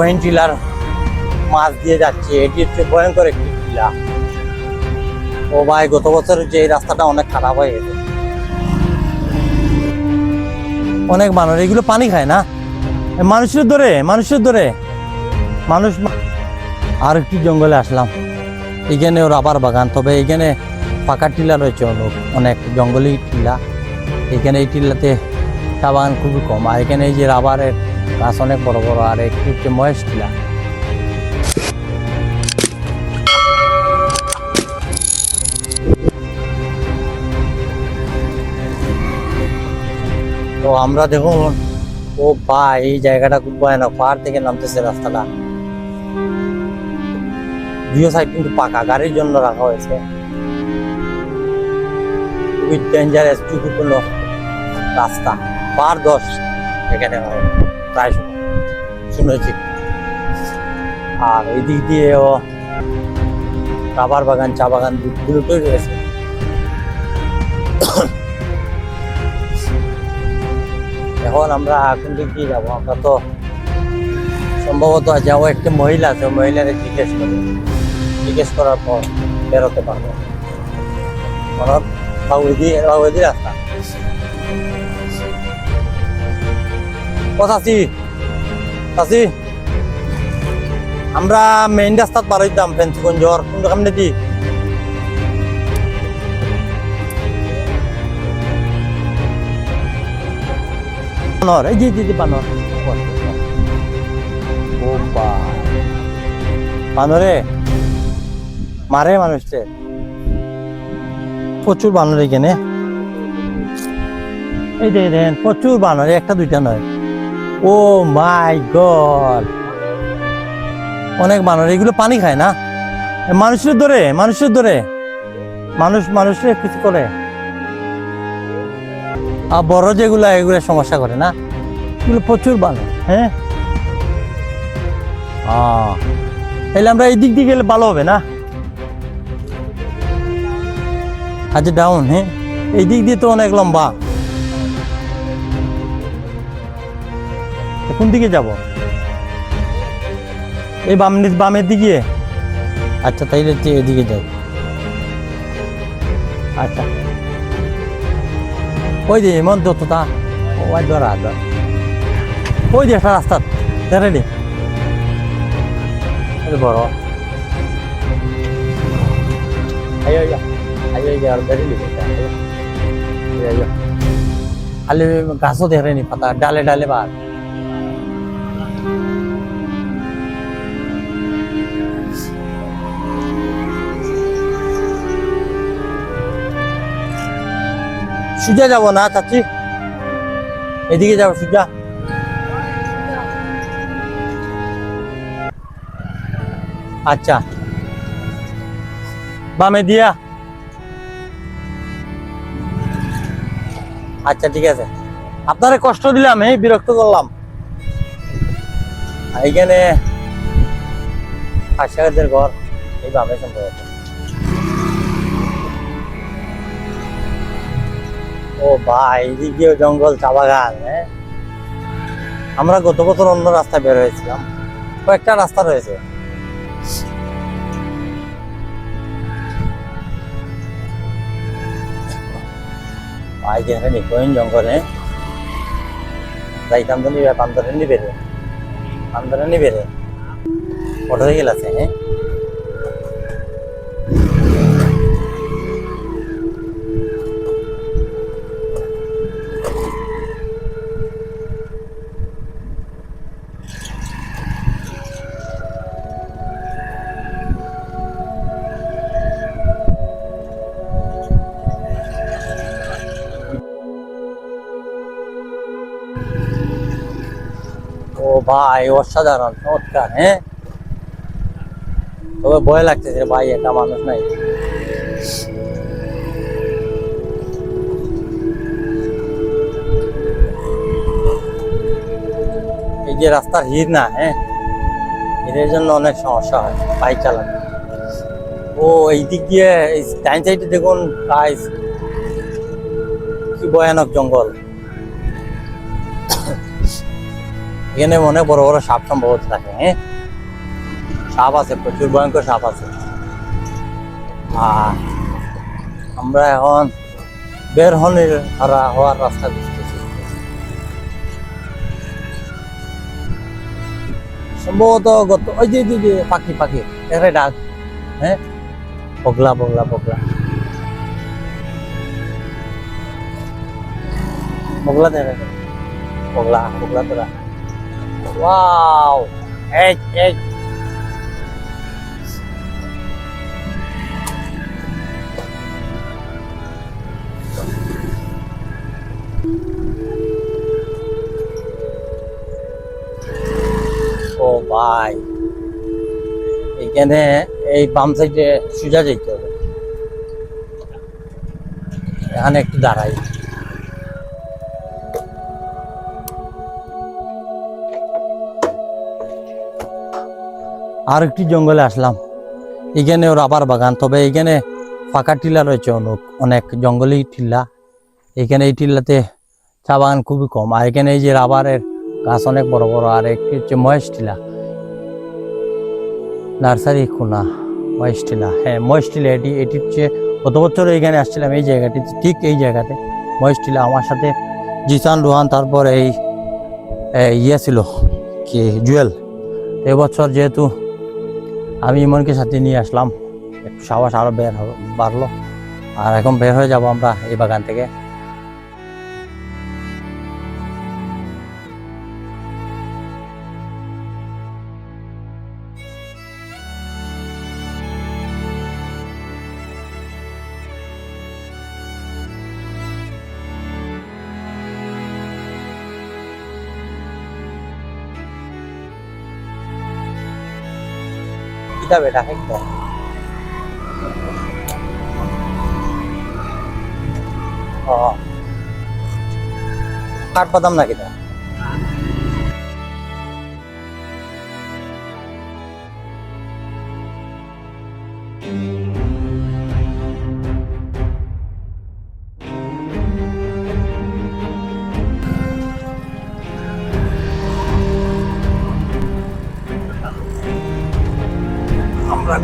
গহিন tiller মাছ দিয়ে যাচ্ছে, এটি হচ্ছে ভয়ঙ্কর একটি টিলা। ও ভাই, গত বছর যে এই রাস্তাটা অনেক খারাপ হয়ে গেছে। অনেক মানুষ, এগুলো পানি খায় না? মানুষের ধরে মানুষের ধরে মানুষ আর একটি জঙ্গলে আসলাম। এখানেও রাবার বাগান, তবে এখানে পাকা টিলা রয়েছে অনেক অনেক জঙ্গলি টিলা। এখানে এই টিলাতে চা বাগান খুবই কম, আর এখানে এই যে রাবারের গাছ অনেক বড় বড় আর একটু হচ্ছে মহেশ টিলা। তো আমরা দেখুন, ও বা, এই জায়গাটা খুব ভয়ানক, পাহাড় থেকে নামতেছে রাস্তাটা। দুই সাইড কিন্তু পাকা, গাড়ির জন্য রাখা হয়েছে। খুবই ডেঞ্জারাস ঝুঁকিপূর্ণ রাস্তা পার দশ এখানে হয়। প্রায় সময় শুনেছি। আর ওই দিক দিয়েও রাবার বাগান, চা বাগান দুটোই রয়েছে। এখন আমরা কোন দিক দিয়ে যাব? আমরা তো সম্ভবত যাব একটি মহিলা আছে ওই মহিলারে জিজ্ঞেস করি। জিজ্ঞেস করার পর বেরোতে পারব। মনত বাবুদি বাবুদি রাস্তা। ও চাচি চাচি। আমরা মেইন রাস্তাত পার হইতাম ফেন্সিগঞ্জর কোন সামনে দি মারে মানুষকে প্রচুর বানর এখানে। এই দেখে দেখেন প্রচুর বানর একটা দুইটা নয়। Oh my God. অনেক মানুষ, এগুলো পানি খায় না? মানুষের ধরে মানুষের ধরে মানুষ মানুষের কিছু করে। আর বড় যেগুলো, এগুলো সমস্যা করে না? এগুলো প্রচুর ভালো হ্যাঁ? তাহলে আমরা এই দিক দিয়ে গেলে ভালো হবে না? আচ্ছা ডাউন হ্যাঁ? এই দিক দিয়ে তো অনেক লম্বা। কোন দিকে যাব? এই বাম বামের দিকে? আচ্ছা তাইলে তো এদিকে যাই আচ্ছা। ওই যে এমন যতটা ওই ধরা ধর। ওই যে একটা রাস্তা। ধরে নি বড় খালি গাছও ধরে নি পাতা। ডালে ডালে বার সুজা যাব না, চাচি। এদিকে যাব সুজা। আচ্ছা। বামে দিয়া। আচ্ছা ঠিক আছে। আপনারে কষ্ট দিলাম, এই বিরক্ত করলাম। এইখানে আশাকাদের ঘর, এই বামে সম্ভবত। ও ভাই এদিকেও জঙ্গল চা বাগান আমরা গত বছর অন্য রাস্তায় বের হয়েছিলাম। কয়েকটা রাস্তা রয়েছে। ভাই যেখানে নিকোয়েন জঙ্গলে। যাইতাম তো নিবে পান্দরে নিবে রে পান্দরে নিবে রে মোটরসাইকেল আছে হ্যাঁ অসাধারণ, চমৎকার হ্যাঁ? তবে ভয় লাগতেছে ভাই একা মানুষ নাই। এই যে রাস্তার হির না হ্যাঁ? হিরের জন্য অনেক সমস্যা হয়, বাইক চালানো। ও, এই দিক দিয়ে, এই ডাইন সাইডে দেখুন গাইস কি ভয়ানক জঙ্গল। এখানে অনেক বড় বড় সাপ সম্ভবত থাকে হ্যাঁ? সাপ আছে, প্রচুর ভয়ঙ্কর সাপ আছে। আর আমরা এখন বের হারা হওয়ার রাস্তা সম্ভবত গত, ওই যে, যে- পাখি পাখি এখানে ডাক হ্যাঁ? পগলা পগলা পগলা পগলা দেখা পগলা পগলা তোরা। ওয়াও এই এই ভাই এখানে এই বাম সাইডে সোজা যেতে হবে। এখানে একটু দাঁড়াই। আর একটি জঙ্গলে আসলাম। এখানেও রাবার বাগান, তবে এখানে ফাঁকা টিলা রয়েছে অনেক অনেক জঙ্গলি টিল্লা এখানে এই টিল্লাতে চা বাগান খুবই কম, আর এখানে এই যে রাবারের গাছ অনেক বড় বড়, আর একটি হচ্ছে মহেশ টিলা। নার্সারি খুনা মহেশ টিলা। হ্যাঁ মহেশ টিলা, এটি এটি হচ্ছে গত বছর এখানে আসছিলাম, এই জায়গাটি, ঠিক এই জায়গাতে। মহেশ টিলা আমার সাথে জিসান, রোহান, তারপর এই এই ইয়ে ছিল, কি, জুয়েল। এবছর যেহেতু আমি ইমনকে সাথে নিয়ে আসলাম। একটু সাহস আরও বের বাড়লো। আর এখন বের হয়ে যাব আমরা এই বাগান থেকে। কিতা বেটা একটা ও। কাঠ বাদাম নাকি কিতা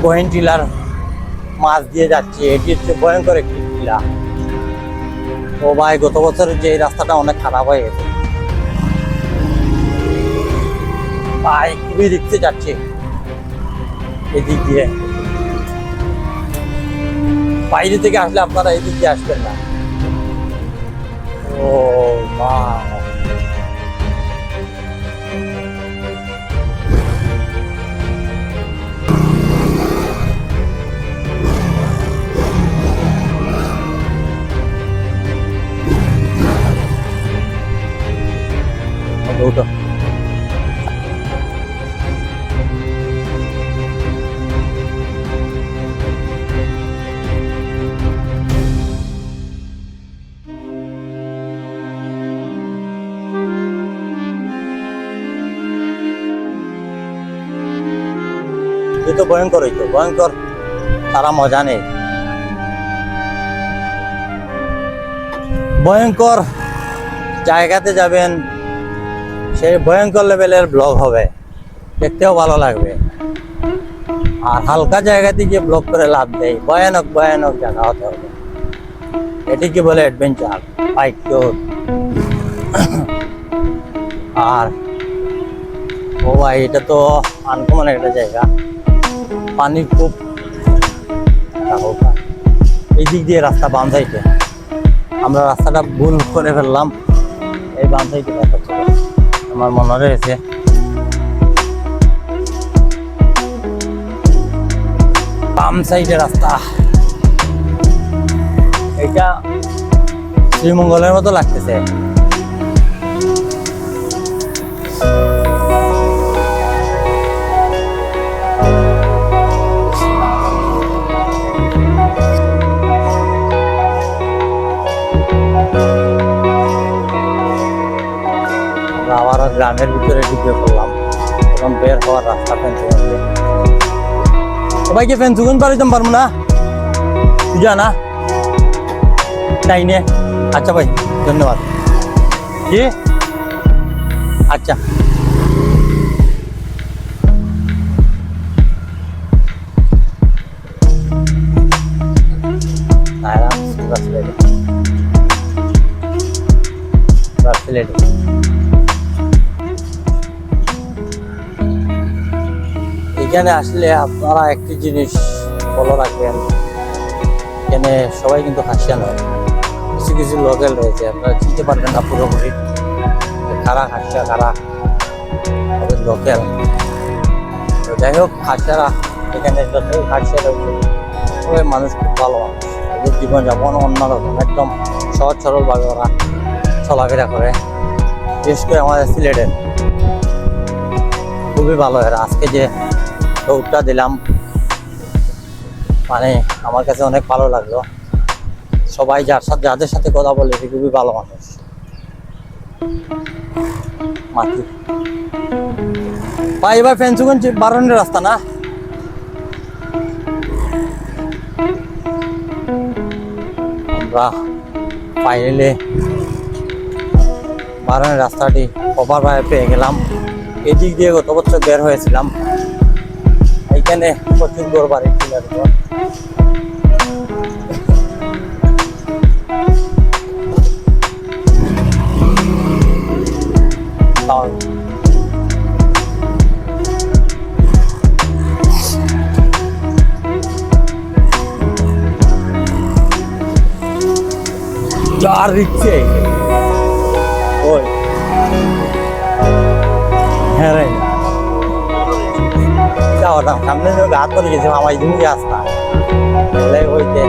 গোয়েন টিলার মাছ দিয়ে যাচ্ছি। এটি হচ্ছে ভয়ঙ্কর একটি টিলা। ও ভাই, গত বছর যে রাস্তাটা অনেক খারাপ হয়ে গেছে। ভাই, খুবই দেখতে যাচ্ছে। এদিক দিয়ে। বাইরে থেকে আসলে আপনারা এদিক দিয়ে আসবেন না। ও ভাই উঠো এ তো ভয়ঙ্কর হইতো ভয়ঙ্কর তারা মজা নেই ভয়ঙ্কর জায়গাতে যাবেন সেই ভয়ঙ্কর লেভেলের ব্লগ হবে। দেখতেও ভালো লাগবে। আর হালকা জায়গাতে গিয়ে ব্লগ করে লাভ নেই। ভয়ানক ভয়ানক জায়গা হতে হবে। এটি কি বলে অ্যাডভেঞ্চার বাইক ট্যুর আর, ও ভাই, এটা তো আনকমন একটা জায়গা। পানি খুব এই দিক দিয়ে রাস্তা সাইডে আমরা রাস্তাটা ভুল করে ফেললাম। এই রাস্তা ছিল আমার মনে রয়েছে। বাম সাইডে রাস্তা। এটা শ্রীমঙ্গলের মতো লাগতেছে। আমরা আবারও গ্রামের ভিতরে ঢুকে পড়লাম। এখন বের হওয়ার রাস্তা আছে সবাইকে ফেন্সুগুন পারিতাম পারব না। বুঝা না? তাই নে। আচ্ছা ভাই, ধন্যবাদ। কি? আচ্ছা। এখানে আসলে আপনারা একটি জিনিস ফলো রাখবেন। এখানে সবাই কিন্তু হাসিয়া নয় কিছু কিছু লোকাল রয়েছে, আপনারা চিনতে পারবেন না পুরোপুরি। কারা হাসিয়া কারা তবে লোকাল তো যাই হোক হাসিয়ারা এখানে যতই হাসিয়া রয়েছে সবাই মানুষ খুব ভালো মানুষ। জীবনযাপন অন্যরকম, একদম সহজ সরলভাবে ওরা চলাফেরা করে। বিশেষ করে আমাদের সিলেটের। খুবই ভালো এরা। আজকে যে দৌড়টা দিলাম। মানে আমার কাছে অনেক ভালো লাগল। সবাই যার সাথে যাদের সাথে কথা বলে, সে খুবই ভালো মানুষ। মাটি। ভাই, এবার ফেন্সুগঞ্জ বারণের রাস্তা না? আমরা ফাইনালি বারণের রাস্তাটি কভার পেয়ে গেলাম। এদিক দিয়ে গত বছর বের হয়েছিলাম। এইখানে প্রচুর গড় বাড়ি টিলার তাও। চার দিচ্ছে ওই। হ্যাঁ সামনে গাছ করে গেছে আমার দিনই রাস্তা। হইতে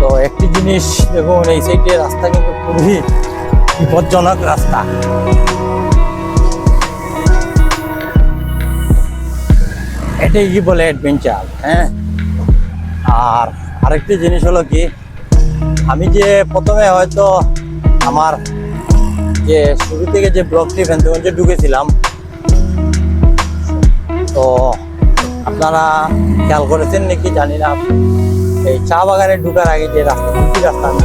তো একটি জিনিস দেখুন, এই সাইডে রাস্তা কিন্তু খুবই বিপজ্জনক রাস্তা। এটাই কি বলে অ্যাডভেঞ্চার হ্যাঁ? আর আরেকটি জিনিস হলো কি আমি যে প্রথমে হয়তো আমার যে শুরু থেকে যে ব্লকটি ফেন্সগঞ্জে ঢুকেছিলাম, তো আপনারা খেয়াল করেছেন নাকি জানি না, এই চা বাগানে ঢুকার আগে যে রাস্তা দুটি রাস্তা আমি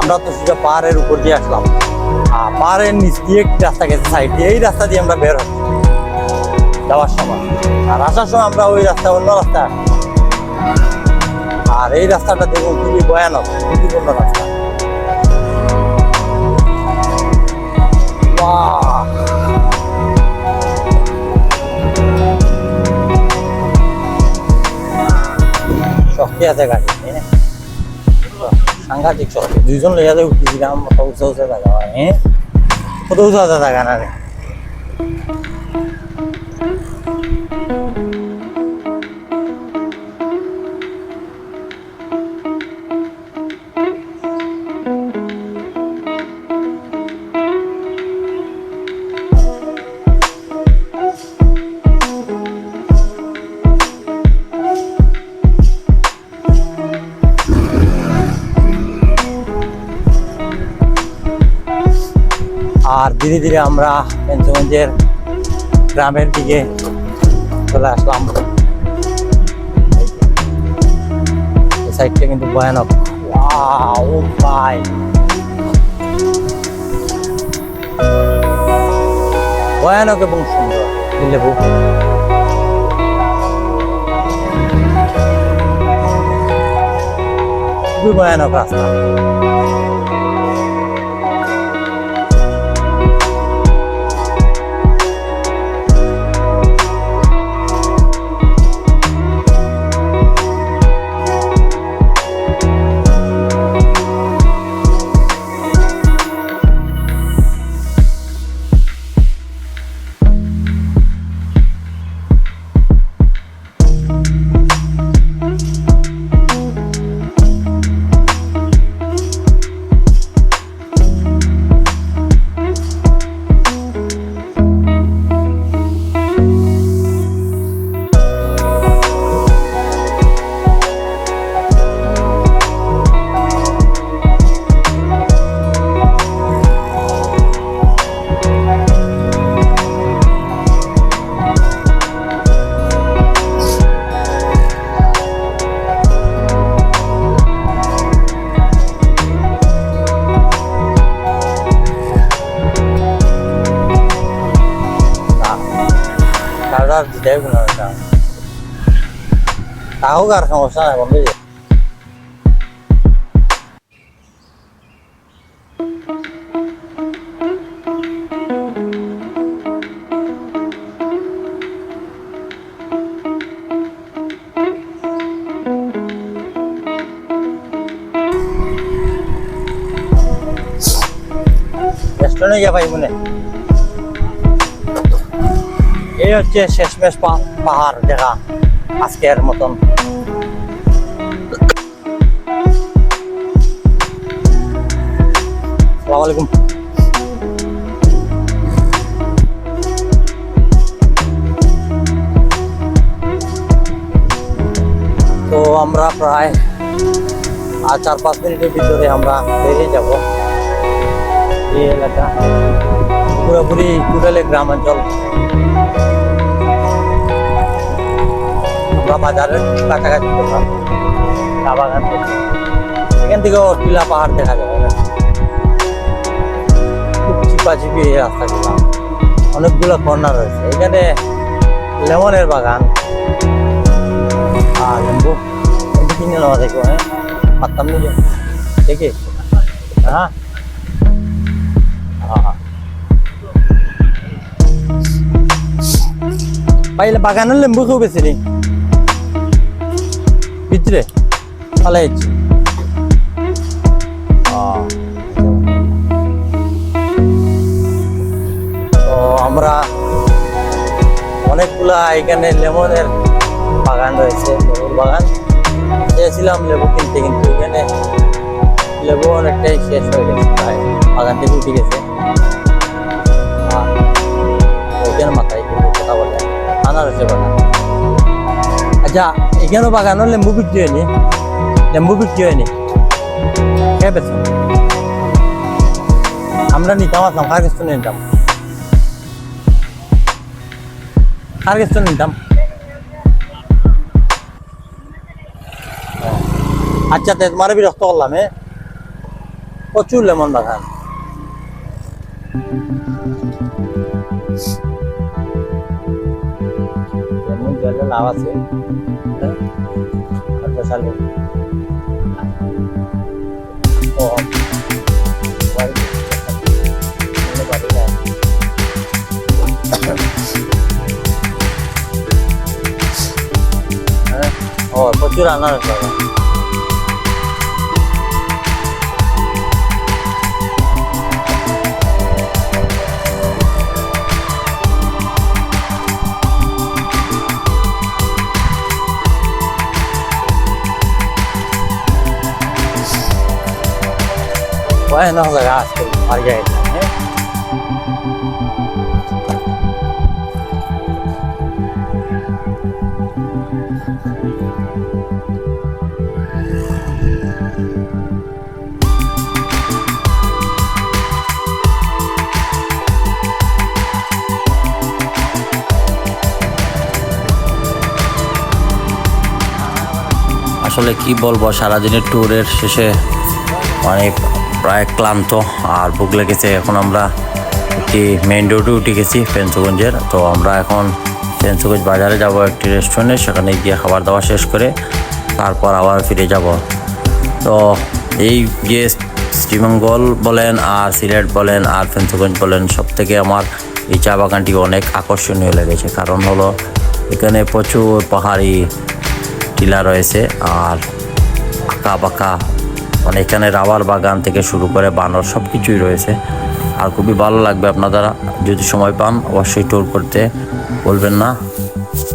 আমরা তো সোজা পাহাড়ের উপর দিয়ে আসলাম। আর পাহাড়ের নিচ দিয়ে একটি রাস্তা গেছে, সাইড দিয়ে। এই রাস্তা দিয়ে আমরা বের হচ্ছি। যাওয়ার সময়। আর আসার সময় আমরা ওই রাস্তা অন্য রাস্তা আর এই রাস্তাটা দেখুন খুবই ভয়ানক ঝুঁকিপূর্ণ রাস্তা? সাংঘাতিক দুইজন লইয়া হ্যাঁ? আর ধীরে ধীরে আমরা পঞ্চগঞ্জের গ্রামের দিকে চলে আসলাম। সাইডটা কিন্তু ভয়ানক। ও ভাই ভয়ানক এবং সুন্দর। লেবু। খুবই ভয়ানক রাস্তা। তাও আর সমস্যা নাই বন্ধু রেস্টুরেন্টে গিয়ে পাই মনে এই হচ্ছে শেষমেশ পা- পাহাড় দেখা আজকের মতন। সালাম আলাইকুম তো আমরা প্রায় আর চার পাঁচ মিনিটের ভিতরে আমরা বেরিয়ে যাব। এই এলাকা। পুরোপুরি টোটালে গ্রামাঞ্চল। এখান থেকে টিলা পাহাড় দেখা যাবে। খুব চিপা চিপি এই রাস্তাগুলো। অনেকগুলো কর্নার রয়েছে। এখানে লেমনের বাগান। আর লেম্বু কিনে হ্যাঁ? হ্যাঁ? বাগানের লেম্বু খুব বেশি নেই। ভিতরে? ভালো তো আমরা অনেকগুলা এখানে লেমনের বাগান রয়েছে, লেবুর বাগান। চেয়েছিলাম লেবু কিনতে, কিন্তু এখানে লেবু অনেকটাই শেষ হয়ে গেছে, প্রায় বাগান উঠে গেছে। ওইখানে মাথায় কথা বলে। আনারসের বাগান। আচ্ছা এখানেও বাগানও লেম্বু বিক্রি হয়নি? লেম্বু বিক্রি হয়নি? কে পেয়েছেন আমরা নিতাম আসলাম কার কাছ নিতাম। কার কাছ নিতাম। আচ্ছা তে তোমার বিরক্ত করলাম, এ? প্রচুর লেমন বাগান। লাভ আছে। হ্যাঁ? কত সালে ও বাড়ি বাড়ি যায় হ্যাঁ ও প্রচুর Buenos gastos, Margarita. ¿eh? আসলে কি বলব সারাদিনের ট্যুরের শেষে মানে প্রায় ক্লান্ত, আর বুক লেগেছে। এখন আমরা একটি মেইন রোডে উঠে গেছি পেন্সগঞ্জের তো আমরা এখন পেন্সগঞ্জ বাজারে যাব একটি রেস্টুরেন্টে সেখানে গিয়ে খাবার দাবার শেষ করে তারপর আবার ফিরে যাব। তো এই যে শ্রীমঙ্গল বলেন, আর সিলেট বলেন, আর পেন্সগঞ্জ বলেন সব থেকে আমার এই চা বাগানটি অনেক আকর্ষণীয় লেগেছে। কারণ হলো, এখানে প্রচুর পাহাড়ি টিলা রয়েছে, আর আঁকা বাঁকা মানে এখানে রাবার বাগান থেকে শুরু করে বানর সব কিছুই রয়েছে। আর খুবই ভালো লাগবে আপনারা যদি সময় পান অবশ্যই ট্যুর করতে বলবেন না।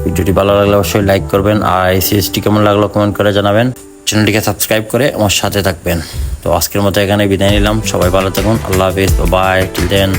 ভিডিওটি ভালো লাগলে অবশ্যই লাইক করবেন আর এই সিরিজটি কেমন লাগল কমেন্ট করে জানাবেন। চ্যানেলটিকে সাবস্ক্রাইব করে আমার সাথে থাকবেন। তো আজকের মতো এখানে বিদায় নিলাম। সবাই ভালো থাকুন। আল্লাহ হাফিজ। By till then